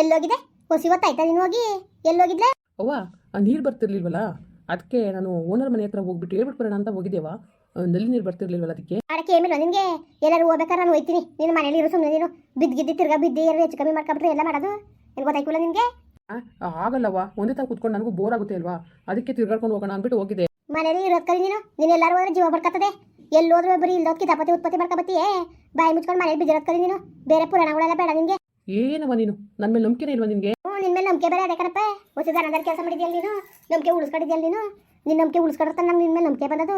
ಎಲ್ಲೋಗಿದೆ? ಹೊಸಿ ಗೊತ್ತಾಯ್ತಾ ನೀನು ಹೋಗಿ? ಎಲ್ಲೋಗಿದ್ಲೆ? ಅವ್ವ ಆ ನೀರು ಬರ್ತಿರ್ಲಿಲ್ವಲ್ಲ? ಅದಕ್ಕೆ ನಾನು ಓನರ್ ಮನೆ ಹತ್ರ ಹೋಗ್ಬಿಟ್ಟು ಹೇಳ್ಬಿಟ್ಟು ಬರೋಣ ಅಂತ ಹೋಗಿದ್ದೇವ. ನಲ್ಲಿ ನೀರು ಬರ್ತಿರ್ಲಿಲ್ವಲ್ಲ ಅದಕ್ಕೆ ಅದಕ್ಕೆ ಏಮಿಲ್ಲ ನಿನಗೆ? ಎಲ್ಲರೂ ಹೋಗ್ಬೇಕಾದ್ರೆ ನಾನು ಹೋಯ್ತೀನಿ. ನಿನ್ನ ಮನೇಲಿ ಇರೋ ಸುಮ್ಮನೆ ನೀನು ಬಿದ್ದಿದ್ದು ತಿರ್ಗಾ ಬಿದ್ದು ಎಲ್ಲ ಹೆಚ್ಚು ಕಮ್ಮಿ ಮಾಡ್ಕೊಬಿಟ್ರೆ ಎಲ್ಲ ಮಾಡೋದು? ಏನು ಗೊತ್ತಾಯ್ಕಿಲ್ಲ ನಿನಗೆ? ಆ, ಆಗಲ್ಲವ್ವ. ಒಂದೇ ತರ ಕುತ್ಕೊಂಡು ನನಗೂ ಬೋರ್ ಆಗುತ್ತೆ ಅಲ್ವಾ? ಅದಕ್ಕೆ ತಿರ್ಗಾಡ್ಕೊಂಡು ಹೋಗೋಣ ಅಂದ್ಬಿಟ್ಟು ಹೋಗಿದೆ ಮನೇಲಿ ಇರೋದ್ ಕಲಿ ನೀನು? ನೀನು ಎಲ್ಲರೂ ಹೋದ್ರೆ ಜೀವ ಬಡ್ಕತ್ತದೆ. ಎಲ್ಲೋದ್ರೆ ಬರೀ ಇಲ್ದೋದ್ ಕಿತಾಪತಿ ಉತ್ಪತ್ತಿ ಮಾಡ್ಕೊಬತ್ತೀಯೇ? ಬಾಯಿ ಮುಚ್ಕೊಂಡು ಮನೇಲಿ ಕಲಿ ನೀನು? ಬೇರೆ ಪುರಾಣಗಳೆಲ್ಲ ಬೇಡ ನಿನ್ಗೆ? ಏನವ್ವ ನೀನು? ನನ್ನ ಮೇಲೆ ನಂಬಿಕೆನೇ ಇಲ್ವಾ ನಿನಗೆ? ಹ್ಞೂ ನಿನ್ನ ಮೇಲೆ ನಂಬಿಕೆ ಬೇರೆ ಅದೇ ಕಣಪ್ಪ. ಹೊಸ ದನದಲ್ಲಿ ಕೆಲಸ ಮಾಡಿದ್ಯಲ್ಲ ನೀನು? ನಂಬಿಕೆ ಉಳಿಸ್ಕೊಂಡಿದ್ಯಲ್ಲ ನೀನು? ನಿನ್ನ ನಂಬಿಕೆ ಉಳಿಸ್ಕೊಂಡಿರ್ತಾನೆ ನಂಗೆ ನಿನ್ನ ಮೇಲೆ ನಂಬಿಕೆ ಬಂದದು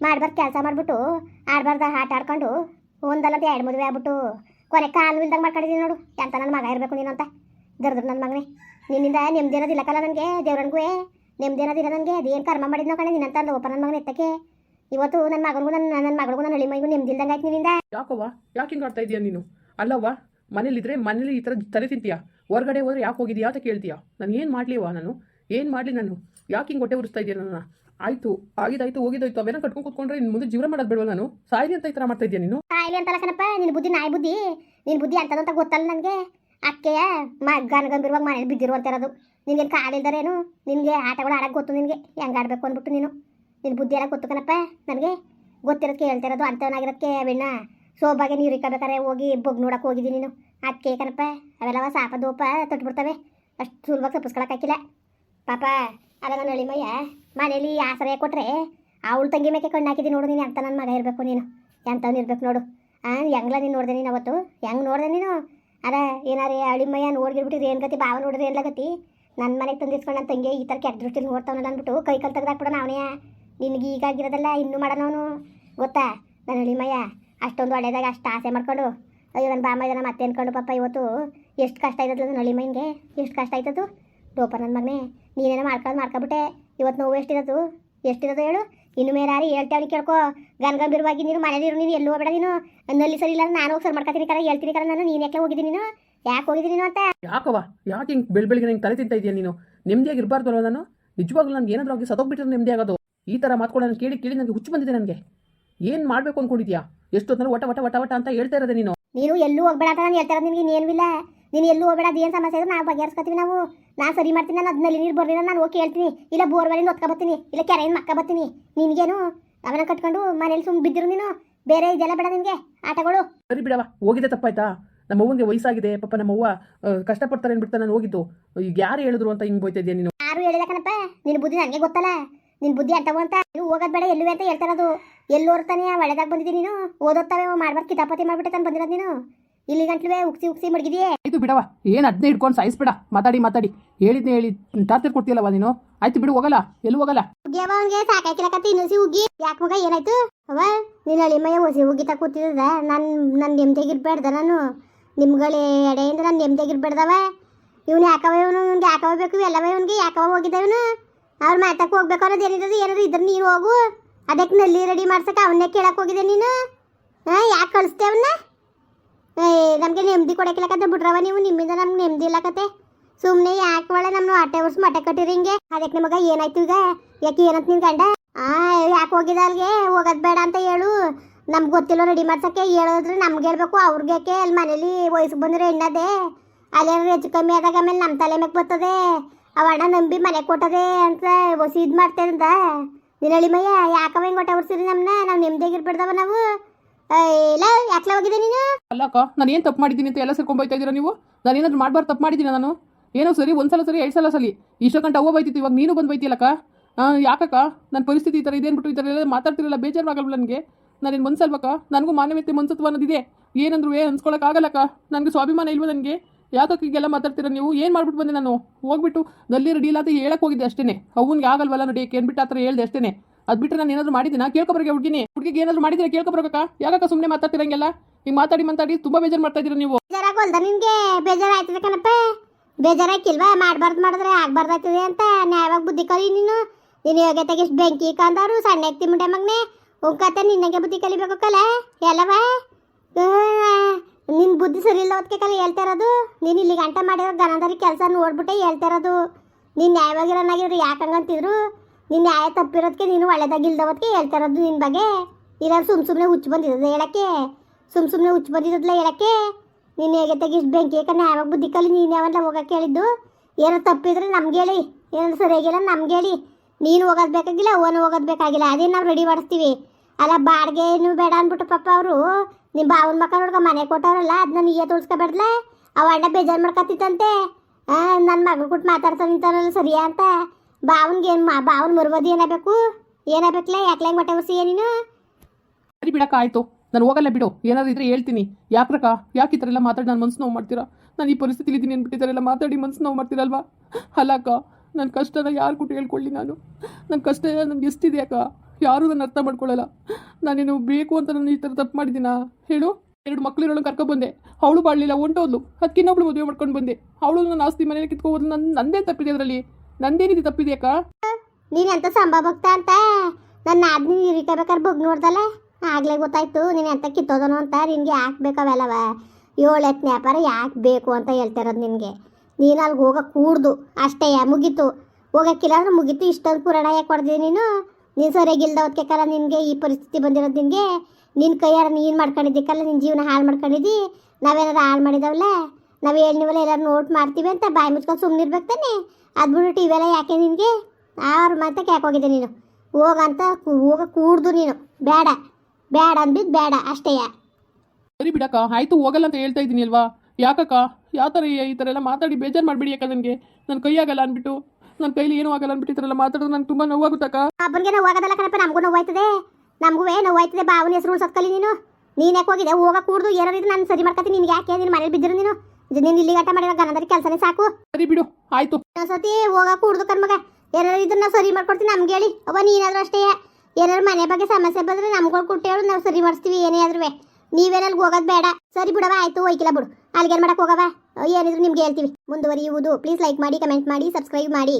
ಮಾಡ್ಬಾರ್ದು ಕೆಲಸ ಮಾಡ್ಬಿಟ್ಟು ಆಡ್ಬಾರ್ದು ಆಟ ಆಡ್ಕೊಂಡು ಒಂದಲ್ಲ ಎರಡು ಮದುವೆ ಆಗ್ಬಿಟ್ಟು ಕೊನೆ ಕಾಲು ಇಲ್ದಂಗೆ ಮಾಡ್ಕೊಂಡಿದ್ದೀನಿ ನೋಡು. ಎಂತ ನನ್ನ ಮಗ ಇರಬೇಕು ನೀನು ಅಂತ. ದರ್ದ್ರ ನನ್ನ ಮಗನೇ. ನಿನ್ನಿಂದ ನೆಮ್ಮದಿ ಕಲ್ಲ ನನಗೆ ದೇವ್ರನ್ಗೂ ನೆಮ್ಮದಿ ಅನ್ನೋದಿಲ್ಲ ನನಗೆ. ಅದೇನು ಕರ್ಮ ಮಾಡಿದ್ನೋ ಕಣೆ ನಿನ್ನಂತ ಅಂದ ಒಪ್ಪ ನನ್ನ ಮಗನ ಎತ್ತಕ್ಕೆ ಇವತ್ತು ನನ್ನ ಮಗನಿಗೂ ನನ್ನ ನನ್ನ ಮಗಳಿಗೂ ನನ್ನ ಹಳ್ಳಿ ಮೈಗೂ ನೆಮ್ಮದಿ ಇಲ್ದಂಗೆ ಆಯ್ತು ನಿನ್ನಿಂದ. ಯಾಕವ್ವ? ಯಾಕೆ ಹಿಂಗೆ ಆಡ್ತಾ ಇದೀಯ ನೀನು? ಅಲ್ಲವ್ವ? ಮನೇಲಿದ್ರೆ ಮನೇಲಿ ಈ ಥರ ತಲೆ ತಿಂತೀಯಾ? ಹೊರಗಡೆ ಹೋದ್ರೆ ಯಾಕೆ ಹೋಗಿದ್ಯಾ ಅಂತ ಕೇಳ್ತೀಯಾ? ನಾನು ಏನು ಮಾಡಲಿವ ನಾನು? ಏನು ಮಾಡಲಿ ನಾನು? ಯಾಕೆ ಹಿಂಗೆ ಹೊಟ್ಟೆ ಉರಿಸ್ತಾ ಇದೆಯಾ ನನ್ನ? ಆಯಿತು ಆಗಿದಾಯ್ತು ಹೋಗಿದಾಯ್ತು ಅವೆಲ್ಲ ಕಟ್ಕೊಂಡು ಕೂತ್ಕೊಂಡ್ರೆ ಇನ್ನು ಮುಂದೆ ಜೀವನ ಮಾಡೋದು ಬೇಡವಲ್ಲ ನಾನು? ಸಾಯಿಲಿ ಅಂತ ಈ ಥರ ಮಾಡ್ತಾ ಇದೆಯಾ ನೀನು? ಸಾಯಿಲಿ ಅಂತಲ್ಲ ಕಣಪ್ಪ ನಿನ್ನ ಬುದ್ಧಿ ನಾಯಿ ಬುದ್ಧಿ. ನಿನ್ನ ಬುದ್ಧಿ ಅಂತದಂತ ಗೊತ್ತಲ್ಲ ನನಗೆ ಅಕ್ಕೆಯ ಗನ್ಗಂಬಿರುವಾಗ ಮನೇಲಿ ಬಿದ್ದಿರುವಂತಿರೋದು ನಿನಗೆ ಕಾಲಿಲ್ದರೇನು ನಿನಗೆ ಆಟಗಳು ಆಡಕ್ಕೆ ಗೊತ್ತು ನಿನಗೆ. ಹೆಂಗೆ ಆಡಬೇಕು ಅಂದ್ಬಿಟ್ಟು ನೀನು? ನಿನ್ನ ಬುದ್ಧಿ ಎಲ್ಲ ಗೊತ್ತು ಕಣಪ್ಪ, ನನಗೆ? ಗೊತ್ತಿರೋದಕ್ಕೆ ಹೇಳ್ತಿರೋದು ಅಂಥವನಾಗಿರೋದಕ್ಕೆ ಬೆಣ್ಣ ಸೋಬಾಗೆ ನೀರು ಇಕ್ಕಬೇಕಾರೆ ಹೋಗಿ ಬೊಗ್ ನೋಡಕ್ಕೆ ಹೋಗಿದ್ದೀನಿ ನೀನು. ಅದಕ್ಕೆ ಕಣಪ್ಪ ಅವೆಲ್ಲವ ಸಾಪ ದೋಪ ತೊಟ್ಟುಬಿಡ್ತವೆ ಅಷ್ಟು ಸುಲಭವಾಗಿ ತಪ್ಪಿಸ್ಕೊಳಕ್ಕಾಗಿಲ್ಲ ಪಾಪ, ಅದ ನನ್ನ ಅಳಿಮಯ್ಯ ಮನೇಲಿ ಆಸರೆ ಕೊಟ್ಟರೆ ಅವಳು ತಂಗಿ ಮೇಕೆ ಕಣ್ಣು ಹಾಕಿದ್ದೀನಿ ನೋಡು ನೀನು ಅಂತ ನನ್ನ ಮಗ ಇರಬೇಕು ನೀನು ಎಂಥವ್ನು ಇರಬೇಕು ನೋಡು. ಹಾಂ ಹೆಂಗ್ಲ ನೀನು ನೋಡಿದೆ ನೀನು ಅವತ್ತು? ಹೆಂಗೆ ನೋಡಿದೆ ನೀನು? ಅದ ಏನಾರೇ ಅಳಿಮಯ್ಯ ನೋಡ್ಗಿರ್ಬಿಟ್ಟಿದ್ರೆ ಏನು ಗತಿ ಬಾವ ನೋಡಿದ್ರೆ ಎಲ್ಲ ಗತಿ? ನನ್ನ ಮನೆಗೆ ತಂದಿಸ್ಕೊಂಡು ನನ್ನ ತಂಗಿ ಈ ಥರ ಕೆಟ್ಟ ದೃಷ್ಟಿಲಿ ನೋಡ್ತಾವನಲ್ಲ ಅಂದ್ಬಿಟ್ಟು ಕೈ ಕಲ್ ತೆಗ್ದಾಕ್ಬಿಡೋಣ ಅವನೇ ನಿನಗೆ ಈಗಾಗಿರೋದಲ್ಲ ಇನ್ನೂ ಮಾಡೋಣವನು ಗೊತ್ತಾ? ನನ್ನ ಅಳಿಮಯ್ಯ ಅಷ್ಟೊಂದು ಒಳ್ಳೆಯದಾಗ ಅಷ್ಟು ಆಸೆ ಮಾಡ್ಕೊಂಡು, ಅಯ್ಯೋ ನನ್ನ ಬಾಮ ಇದನ್ನ ಮತ್ತೆ ಅನ್ಕೊಂಡು ಪಾಪ ಇವತ್ತು ಎಷ್ಟು ಕಷ್ಟ ಆಯ್ತದ ನಳಿ ಮೈನ್ಗೆ, ಎಷ್ಟು ಕಷ್ಟ ಆಯ್ತದ್ದು? ಟೋಪ ನನ್ನ ಮಗನೇ, ನೀನೇನೋ ಮಾಡ್ಕೊಂಡು ಮಾಡ್ಕೊಬಿಟ್ಟೆ ಇವತ್ತು ನೋವು ಎಷ್ಟಿರೋದು ಎಷ್ಟಿರೋದು ಹೇಳು? ಇನ್ನು ಮೇಲಾರಿ ಹೇಳ್ತೇವೆ ಕೇಳ್ಕೊ. ಗನ್ಗಂಬಿರುವಾಗಿ ನೀನು ಮನೇಲಿರು ನೀನು ಎಲ್ಲೂ ಹೋಗ್ಬೇಡ ನೀನು? ನಲ್ಲಿ ಸರಿ ಇಲ್ಲ ನಾನು ಹೋಗಿ ಸರ್ ಮಾಡ್ಕೊತೀನಿ ಕರ ಹೇಳ್ತೀನಿ ಕರ ನಾನು, ನೀನು ಯಾಕೆ ಹೋಗಿದ್ದೀನಿ ನೀನು? ಯಾಕೆ ಹೋಗಿದ್ದೀನಿ ನೀನು ಅಂತ? ಯಾಕವ ಯಾಕೆ ಹಿಂಗೆ ಬೆಳ್ ಬೆಳಿಗ್ಗೆ ನಂಗೆ ತಲೆ ತಿಂತಾ ಇದೆಯಾ ನೀನು? ನೆಮ್ಮದಿಯಾಗಿ ಇರಬಾರ್ದು ನಾನು? ನಿಜವಾಗ್ಲೂ ನನಗೆ ಏನಾದರೂ ಹೋಗಿ ಸತೋಗ್ಬಿಟ್ಟರೆ ನೆಮ್ಮದಿ ಆಗೋದು. ಈ ಥರ ಮಾತ್ಕೊಳ್ಳೋಣ ಕೇಳಿ ಕೇಳಿ ನನಗೆ ಹುಚ್ಚು ಬಂದಿದೆ ನನಗೆ. ಏನು ಮಾಡಬೇಕು ಅಂದ್ಕೊಂಡಿದ್ಯಾ ಎಷ್ಟೊತ್ತಂದ್ರೆ ವಟ ವಟ ವಟ ವಟ ಅಂತ ಹೇಳ್ತಾ ಇರೋದೆ ನೀನು. ನೀನು ಎಲ್ಲೂ ಹೋಗ್ಬೇಡ ಅಂತ ನಾನು ಹೇಳ್ತಾ ಇರೋದು ನಿನಗೆ ಇಲ್ಲ. ನೀನು ಎಲ್ಲೂ ಹೋಗ್ಬೇಡ ಅದು ಏನು ಸಮಸ್ಯೆ ಇದ್ರೆ ನಾವು ಬಗೆಹರಿಸ್ಕೊತೀವಿ ನಾವು. ನಾನು ಸರಿ ಮಾಡ್ತೀನಿ ನಾನು ಅದ್ನಲ್ಲಿ ನೀರು ಬರ್ಲಿಲ್ಲ ನಾನು ಓಕೆ ಹೇಳ್ತೀನಿ. ಇಲ್ಲ ಬೋರ್ವೆಲಿಂದ ಒತ್ಕೊಬತ್ತೀನಿ ಇಲ್ಲ ಕೆರೆಯಿಂದ ಮಕ್ಕ ಬರ್ತೀನಿ. ನಿನ್ಗೇನು? ಅವನ ಕಟ್ಕೊಂಡು ಮನೇಲಿ ಸುಮ್ಮನೆ ಬಿದ್ದಿರು ನೀನು. ಬೇರೆ ಇದೆಲ್ಲ ಬೇಡ ನಿನಗೆ. ಆಟಗಳು. ಸರಿ ಬಿಡವ ಹೋಗಿದೆ ತಪ್ಪಾಯ್ತಾ? ನಮ್ಮ ಅವ್ವನಿಗೆ ವಯಸ್ಸಾಗಿದೆ ಪಾಪ ನಮ್ಮ ಅವ್ವ ಆ, ಕಷ್ಟಪಡ್ತಾರೆ ಅನ್ಬಿಡ್ತಾ ನಾನು ಹೋಗಿದ್ದು. ಈಗ ಯಾರು ಹೇಳಿದ್ರು ಅಂತ ಹಿಂಗೆ ಹೋಯ್ತಾ ಇದೆಯಾ ನೀನು? ಯಾರು ಹೇಳಿಲ್ಲ ಕಣಪ್ಪ ನಿನ್ನ ಬುದ್ಧಿ ನನಗೆ ಗೊತ್ತಲ್ಲ. ನಿನ್ನ ಬುದ್ಧಿ ಅಂತವು ಅಂತ. ನೀವು ಹೋಗೋದು ಬೇಡ ಎಲ್ಲುವೆ ಅಂತ ಹೇಳ್ತಾ ಇರೋದು. ಎಲ್ಲಿ ಓಡ್ತಾನೆ ಒಳ್ಳೆದಾಗ ಬಂದಿದ್ದೀನಿ ನೀನು? ಓದೋತ್ತವೆ ಮಾಡ್ಬಾರ್ದು ಕಿತಾಪತಿ ಮಾಡ್ಬಿಟ್ಟೆ ತಾನು ಬಂದಿರೋದು ನೀನು? ಇಲ್ಲಿ ಗಂಟ್ಲುವೆ ಉಕ್ಸಿ ಉಕ್ಸಿ ಮಡಗಿದೆಯೇ? ಆಯ್ತು ಬಿಡವ ಏನು ಅದನ್ನೇ ಇಟ್ಕೊಂಡು ಸಾಯಿಸ್ಬೇಡ. ಮಾತಾಡಿ ಮಾತಾಡಿ. ಹೇಳಿದ್ನೇ ಹೇಳಿ ಟಾರ್ಚರ್ ಕೊಡ್ತಿಲ್ಲವ ನೀನು? ಆಯ್ತು ಬಿಡು ಹೋಗಲ್ಲ. ಎಲ್ಲೂ ಹೋಗಲ್ಲ. ಉಗ್ಗ್ಯವ ಅವನಿಗೆ ಸಾಕಾಕಿಲಕತ್ತ ಇನ್ನೊಸಿ ಉಗ್ಗಿ. ಯಾಕೆ ಮಗ ಏನಾಯ್ತು? ಅವ ನೀನು ಅಳಿಮಯ್ಯ ಹೊಸಿ ಉಗ್ಗಿತಾ ಕೂತಿದ್ದ ನಾನು ನನ್ನ ನೆಮ್ಮದಿಯಾಗಿರ್ಬೇಡ್ದ ನಾನು? ನಿಮ್ಗಳ ಎಡೆಯಿಂದ ನಾನು ನೆಮ್ಮದಿಯಾಗಿರ್ಬೇಡ್ದವ ಇವನು ಯಾಕವ ಇವನು? ಇವ್ನಿಗೆ ಯಾಕವ ಬೇಕು? ಎಲ್ಲವ ಇವನಿಗೆ ಯಾಕವ ಹೋಗಿದ್ದ ಇವನು? ಅವ್ರ ಮಾತಾಕ್ ಹೋಗ್ಬೇಕು ಅನ್ನೋದು ಏನಿರೋದು ಏನಾದ್ರು ಇದ್ರೆ ನೀನು ಹೋಗು. ಅದಕ್ಕೆ ನಲ್ಲಿ ರೆಡಿ ಮಾಡ್ಸಕ್ಕೆ ಅವನ್ನೇ ಕೇಳಕ್ಕೆ ಹೋಗಿದೆ ನೀನು? ಹಾಂ, ಯಾಕೆ ಕಳಿಸ್ತೆ ಅವನ್ನ ನಮಗೆ ನೆಮ್ಮದಿ ಕೊಡಕ್ಕಿಲ್ಲಕತ್ತೆ ಬಿಡ್ರವ ನೀವು, ನಿಮ್ಮಿಂದ ನಮ್ಗೆ ನೆಮ್ಮದಿ ಇಲ್ಲಕತ್ತೆ. ಸುಮ್ಮನೆ ಯಾಕೆ ಒಳ್ಳೆ ನಮ್ಮ ಆಟೆ ವರ್ಷ ಮಟ್ಟೆ ಕಟ್ಟಿರಿ ಹಿಂಗೆ? ಅದಕ್ಕೆ ನಿಮಗೆ ಏನಾಯ್ತು ಈಗ? ಯಾಕೆ ಏನಂತ ನಿನ್ ಗಂಡ ಆ, ಯಾಕೆ ಹೋಗಿದ ಅಲ್ಲಿಗೆ ಹೋಗೋದು ಬೇಡ ಅಂತ ಹೇಳು. ನಮ್ಗೆ ಗೊತ್ತಿಲ್ಲ ರೆಡಿ ಮಾಡ್ಸಕ್ಕೆ ಹೇಳಿದ್ರೆ ನಮ್ಗೆ ಹೇಳ್ಬೇಕು, ಅವ್ರಿಗೆ ಯಾಕೆ ಅಲ್ಲಿ ಮನೇಲಿ ವಯಸ್ಸು ಬಂದರೆ ಎಣ್ಣದೆ ಅಲ್ಲೇ ಹೆಚ್ಚು ಕಮ್ಮಿ ಆದಾಗ ಆಮೇಲೆ ನಮ್ಮ ತಲೆ ಮೇಲೆ ಬರ್ತದೆ. ಅವ ಅಣ್ಣ ನಂಬಿ ಮನೆ ಕೊಟ್ಟದೆ ಅಂತ ಹೊಸಿ ಇದು ಮಾಡ್ತೇನೆ ಅಂತ ನೀನು ಹೇಳಿ ಮಯ್ಯ ಯಾಕವ ಹಿಂಗೆ ಹೊಟ್ಟೆ ಉರ್ಸಿರಿ ನಮ್ಮನ್ನ ನಾವು ನೆಮ್ಮದಿಯಾಗಿರ್ಬಿಡ್ದವ ನಾವು. ಇಲ್ಲ, ಯಾಕ್ಲ ಹೋಗಿದೆ ನೀನು? ಅಲ್ಲಕ್ಕ, ನಾನು ಏನು ತಪ್ಪು ಮಾಡಿದ್ದೀನಿ ಅಂತ ಎಲ್ಲ ಸೇರ್ಕೊಂಡು ಬೈತಾ ನೀವು? ನಾನು ಏನಾದ್ರು ಮಾಡ್ಬಾರ್ದು ತಪ್ಪು ಮಾಡಿದ್ದೀನಿ ನಾನು? ಏನೋ ಸರಿ, ಒಂದ್ಸಲ ಸರಿ, ಎರಡು ಸಲ ಸಲಿ. ಇಷ್ಟೋ ಗಂಟೆ ಅವ್ವ ಬೈತಿತ್ತು, ಇವಾಗ ನೀನು ಬಂದು ಬೈತಿಯಲ್ಲಕ್ಕ? ಹಾಂ ಯಾಕಕ್ಕ? ನನ್ನ ಪರಿಸ್ಥಿತಿ ಈ ಥರ ಇದೆ ಅಂದ್ಬಿಟ್ಟು ಈ ಥರ ಎಲ್ಲ ಮಾತಾಡ್ತಿರಲ್ಲ ಬೇಜಾರಾಗಲ್ಲ ನನಗೆ? ನಾನೇನು ಮನ್ಸಲ್ವಕ್ಕ? ನನಗೂ ಮಾನವೀಯತೆ ಮನ್ಸತ್ವ ಅನ್ನೋದಿದೆ. ಏನಂದ್ರು ಏ ಅನ್ಸ್ಕೊಳಕ್ಕಾಗಲ್ಲಕ್ಕ ನನಗೆ ಸ್ವಾಭಿಮಾನ ಇಲ್ವ ನನಗೆ? ಯಾಕಕ್ಕೆ ಹೀಗೆಲ್ಲ ಮಾತಾಡ್ತೀರ ನೀವು? ಏನು ಮಾಡ್ಬಿಟ್ಟು ಬಂದೆ ನಾನು? ಹೋಗ್ಬಿಟ್ಟು ನಲ್ಲಿ ರೆಡಿ ಇಲ್ಲ ಅಂತ ಹೇಳಕ್ಕೆ ಹೋಗಿದ್ದೆ ಅಷ್ಟೇ ಅವ್ನಿಗೆ ಆಗಲ್ವಲ್ಲ ನೋಡಿ ಏನ್ಬಿಟ್ಟು ಆ ಥರ ಹೇಳ್ದೆ ಅಷ್ಟೇ ಅದು ಬಿಟ್ಟರೆ ನಾನು ಏನಾದ್ರು ಮಾಡಿದ್ದೀನ? ಕೇಳ್ಕೊಬರಿಗೆ ಹುಡುಗಿನಿ. ಹುಡುಗಿಗೆ ಏನಾದ್ರು ಮಾಡಿದ್ರೆ ಕೇಳ್ಕೊಬರಕ್ಕ ಯಾಕಕ್ಕ ಸುಮ್ಮನೆ ಮಾತಾಡ್ತಿರಂಗೆಲ್ಲ? ಹಿಂಗೆ ಮಾತಾಡಿ ಮಾತಾಡಿ ತುಂಬ ಬೇಜಾರು ಮಾಡ್ತಾ ಇದ್ದೀರಾ ನೀವು? ಬೇಜಾರಾಗೋಲ್ದ ನಿಮಗೆ? ಬೇಜಾರಾಯ್ತದೆ ಕಣಪ್ಪ. ಬೇಜಾರಾಕಿಲ್ವಾ ಮಾಡ್ಬಾರ್ದು ಮಾಡಿದ್ರೆ ಆಗ್ಬಾರ್ದಾಯ್ತದೆ ಅಂತ ನ್ಯಾಯವಾಗಿ ಬುದ್ಧಿ ಕಲಿ ನೀನು. ನೀನು ಯೋಗ್ಯತೆಗೆ ತೆಗಿಸ್ ಬೆಂಕಿ ಕಂದವರು ಸಣ್ಣ ಎತ್ತಿ ಮುಂಡೆ ಮಗನೆ. ಉಂಕತ್ತೆ ನಿನ್ನಗೆ ಬುದ್ಧಿ ಕಲಿಬೇಕು ಕಲ. ಎಲ್ಲವ? ನಿನ್ನ ಬುದ್ಧಿ ಸರಿ ಇಲ್ಲ ಅದಕ್ಕೆ ಕಲಿ ಹೇಳ್ತಾ ಇರೋದು? ನೀನು ಇಲ್ಲಿ ಗಂಟ ಮಾಡಿರೋ ಗನಂದರಿ ಕೆಲಸ ನೋಡ್ಬಿಟ್ಟೆ ಹೇಳ್ತಾ ಇರೋದು. ನೀನು ನ್ಯಾಯವಾಗಿರೋನಾಗಿರೋ ಯಾಕೆ ಹಂಗಂತಿದ್ರು? ನೀನು ನ್ಯಾಯ ತಪ್ಪಿರೋದಕ್ಕೆ ನೀನು ಒಳ್ಳೇದಾಗಿಲ್ದವದಕ್ಕೆ ಹೇಳ್ತಾ ಇರೋದು ನಿನ್ನ ಬಗ್ಗೆ. ಇಲ್ಲ ಸುಮ್ ಸುಮ್ಮನೆ ಹುಚ್ಚು ಬಂದಿದ್ದದ ಹೇಳಕ್ಕೆ. ಸುಮ್ ಸುಮ್ಮನೆ ಹುಚ್ಚು ಬಂದಿದ್ದಲ್ಲ ಹೇಳಕ್ಕೆ. ನೀನು ಹೇಗೆ ತೆಗಿಸ್ ಬೆಂಕಿ? ಯಾಕಂದ್ರೆ ಯಾವಾಗ ಬುದ್ಧಿ ಕಲಿ ನೀನು ಯಾವಲ್ಲ ಹೋಗಕ್ಕೆ ಹೇಳಿದ್ದು. ಏನೋ ತಪ್ಪಿದ್ರೆ ನಮ್ಗೆ ಹೇಳಿ. ಏನೋ ಸರಿಯಾಗಿಲ್ಲ ನಮ್ಗೆ ಹೇಳಿ. ನೀನು ಹೋಗೋದು ಬೇಕಾಗಿಲ್ಲ, ಅವನು ಹೋಗೋದು ಬೇಕಾಗಿಲ್ಲ. ಅದೇ ನಾವು ರೆಡಿ ಮಾಡಿಸ್ತೀವಿ? ಅಲ್ಲ ಬಾಡಿಗೆ ಏನು ಬೇಡ ಅಂದ್ಬಿಟ್ಟು ಪಾಪ ಅವರು. ನಿಮ್ಮ ಬಾವನ ಮಕ್ಕ ನೋಡ್ಕೊ ಮನೆ ಕೊಟ್ಟವ್ರಲ್ಲ ಅದನ್ನ ನೀಯೇ ತುಳ್ಸ್ಕೊಬೇಡ್ಲೆ ಅವ ಅಣ್ಣ ಬೇಜಾರು ಮಾಡ್ಕತ್ತಿತ್ತಂತೆ. ನನ್ನ ಮಗಳು ಕೊಟ್ಟು ಮಾತಾಡ್ತಾ ನಿಂತಾನಲ್ಲ ಸರಿಯಾ ಅಂತ. ಬಾವನ್ಗೆ ಏನು ಮಾ ಮರುವದಿ ಏನಾಗಬೇಕು ಏನಾಗಬೇಕಲ್ಲ ಯಾಕೆ ಮಟ್ಟೆ ಉಸಿ ನೀನು? ಸರಿ ಬಿಡಕ್ಕ, ಆಯಿತು. ನಾನು ಹೋಗಲ್ಲ ಬಿಡು. ಏನಾದ್ರು ಇದ್ರೆ ಹೇಳ್ತೀನಿ. ಯಾಕ್ರಕ್ಕ? ಯಾಕೆ ಈ ಥರ ಎಲ್ಲ ಮಾತಾಡಿ ನಾನು ಮನ್ಸು ನೋವು ಮಾಡ್ತೀರಾ? ನಾನು ಈ ಪರಿಸ್ಥಿತಿಲಿ ಇದ್ದೀನಿ ಅಂದ್ಬಿಟ್ಟಿದ್ದಾರೆಲ್ಲ ಮಾತಾಡಿ ಮನ್ಸು ನೋವು ಮಾಡ್ತೀರಲ್ವಾ? ಅಲ್ಲಕ್ಕ ನನ್ನ ಕಷ್ಟನ ಯಾರು ಕೊಟ್ಟು ಹೇಳ್ಕೊಳ್ಳಿ ನಾನು? ನನ್ನ ಕಷ್ಟ ನನಗೆ ಎಷ್ಟಿದೆ ಅಕ್ಕ? ಯಾರೂ ನನ್ನ ಅರ್ಥ ಮಾಡ್ಕೊಳ್ಳಲ್ಲ. ನಾನೇನು ಬೇಕು ಅಂತ ನಾನು ಈ ಥರ ತಪ್ಪು ಮಾಡಿದ್ದೀನಾ? ಹೇಳು. ಎರಡು ಮಕ್ಕಳಿರೋಳು ಕರ್ಕೊಬಂದೆ ಅವಳು ಬಾಳಲಿಲ್ಲ, ಹೊಂಟೋದ್ಲು. ಅದಕ್ಕಿನ್ನೊಬ್ಳು ಮದುವೆ ಮಾಡ್ಕೊಂಡು ಬಂದೆ. ಅವಳು ನನ್ನ ಆಸ್ತಿ ಮನೇಲಿ ಕಿತ್ಕೋಬೋದು ನನ್ನ ನಂದೇ ತಪ್ಪಿದೆ ಅದರಲ್ಲಿ. ನಂದೇನಿದೆ ತಪ್ಪಿದೆ ಅಕ್ಕ. ನೀನು ಎಂತ ಸಂಭವ ಭಕ್ತ ಅಂತ? ನನ್ನ ಆದ್ನಿ ಇರಿಟಬೇಕಾದ್ರೆ ಬಗ್ ನೋಡ್ದಲ್ಲ ಆಗ್ಲೇ ಗೊತ್ತಾಯ್ತು ನೀನು ಎಂತ ಕಿತ್ತೋದನು ಅಂತ. ನಿನಗೆ ಯಾಕೆ ಬೇಕಾವೆಲ್ಲವ? ಏಳು ಎತ್ತ ವ್ಯಾಪಾರ ಯಾಕೆ ಬೇಕು ಅಂತ ಹೇಳ್ತಿರೋದು ನಿನಗೆ. ನೀನು ಅಲ್ಲಿಗೆ ಹೋಗಕ್ಕೆ ಕೂಡ್ದು. ಅಷ್ಟೇ, ಮುಗೀತು. ಹೋಗಕ್ಕಿಲ್ಲ ಅಂದ್ರೆ ಮುಗೀತು. ಇಷ್ಟೊಂದು ಪುರಾಣ ಯಾಕೆ ಹೊಡೆದಿ ನೀನು? ನೀನು ಸರಿಯಾಗಿಲ್ದವತ್ಕೆ ಕಾಲ, ನಿನಗೆ ಈ ಪರಿಸ್ಥಿತಿ ಬಂದಿರೋದು ನಿನಗೆ. ನಿನ್ನ ಕೈಯಾರ ನೀನು ಮಾಡ್ಕೊಂಡಿದ್ದಕ್ಕಲ್ಲ ನಿನ್ನ ಜೀವನ ಹಾಳು ಮಾಡ್ಕೊಂಡಿದ್ದಿ. ನಾವೇನಾರ ಹಾಳು ಮಾಡಿದವಲ್ಲ ನಾವು ಹೇಳಿವಲ್ಲ ಎಲ್ಲರೂ ನೋಟ್ ಮಾಡ್ತೀವಿ ಅಂತ ಬಾಯಿ ಮುಚ್ಕೊಂಡು ಸುಮ್ಮನಿರ್ಬೇಕು ತಾನೆ? ಅದು ಬಿಟ್ಟು ಇವೆಲ್ಲ ಯಾಕೆ ನಿನಗೆ? ಅವ್ರ ಮಾತಕ್ಕೆ ಯಾಕೆ ಹೋಗಿದೆ ನೀನು? ಹೋಗಂತ ಹೋಗ ಕೂಡ್ದು ನೀನು. ಬೇಡ ಬೇಡ ಅಂದಿದ್ದು ಬೇಡ ಅಷ್ಟೇಯ ಸರಿ ಬಿಡಕ್ಕ, ಆಯ್ತು ಹೋಗಲ್ಲ ಅಂತ ಹೇಳ್ತಾ ಇದ್ದೀನಿ ಅಲ್ವಾ? ಯಾಕಕ್ಕ? ಯಾವ ಥರ ಈ ಥರ ಎಲ್ಲ ಮಾತಾಡಿ ಬೇಜಾರು ಮಾಡಬೇಡಿ ಯಾಕ ನನಗೆ. ನನ್ನ ಕೈ ಆಗಲ್ಲ ಅಂದ್ಬಿಟ್ಟು. ನನ್ನ ಕೈಲಿ ಏನೂ ಆಗಲ್ಲ ಅನ್ಬಿಟ್ಟಿದ್ರಲ್ಲ ಮಾತಾಡೋದು ನಂಗೆ ತುಂಬಾ ನೋವಾಗುತ್ತಕ್ಕ ಅಪ್ಪನಿಗೆ ನೋವಾಗದಲ್ಲ ಕಣಪ್ಪ ನಮಗೂ ನೋವಾಯ್ತದೆ. ನಮಗೂ ನೋವಾಯ್ತದೆ ಬಾವನ ಹೆಸರು ಸತ್ಕಲಿ ನೀನು. ನೀನು ಯಾಕೆ ಹೋಗಿದೆ ಹೋಗ ಕೂಡ್ದು ಏನಾರಿದ್ರೆ ನಾನು ಸರಿ ಮಾಡ್ಕೊತೀನಿ. ನಿನ್ಗೆ ಯಾಕೆ ನೀನು ಮನೇಲಿ ಬಿದ್ದಿರು ನೀನು. ನೀನು ಇಲ್ಲಿ ಗಂಟ ಮಾಡಿರೋ ಗಣದಲ್ಲಿ ಕೆಲಸನೇ ಸಾಕು. ಸರಿ ಬಿಡು ಆಯ್ತು. ಸತಿ ಹೋಗ ಕೂಡ್ದು ಕಣ್ಮಗ ಏನಾರಿದ್ರೆ ಇದನ್ನ ಸರಿ ಮಾಡ್ಕೊಡ್ತೀನಿ ನಮ್ಗೆ ಹೇಳಿ. ಅವ ನೀನಾದ್ರೂ ಅಷ್ಟೇ. ಏನಾದ್ರು ಮನೆ ಬಗ್ಗೆ ಸಮಸ್ಯೆ ಬಂದ್ರೆ ನಮ್ಗಳು ಕೊಟ್ಟೇಳು ನಾವು ಸರಿ ಮಾಡಿಸ್ತೀವಿ ಏನೇ ಆದ್ರೂ ನೀವೇನಲ್ಲಿ ಹೋಗೋದು ಬೇಡ. ಸರಿ ಬಿಡವ ಆಯ್ತು ಹೋಯ್ಕಿಲ್ಲ ಬಿಡು. ಅಲ್ಲಿಗೇನು ಮಾಡಕ್ಕೆ ಹೋಗವ ಏನಿದ್ರು ನಿಮ್ಗೆ ಹೇಳ್ತೀವಿ. ಮುಂದುವರಿಯುವುದು. ಪ್ಲೀಸ್ ಲೈಕ್ ಮಾಡಿ ಕಮೆಂಟ್ ಮಾಡಿ ಸಬ್ಸ್ಕ್ರೈಬ್ ಮಾಡಿ.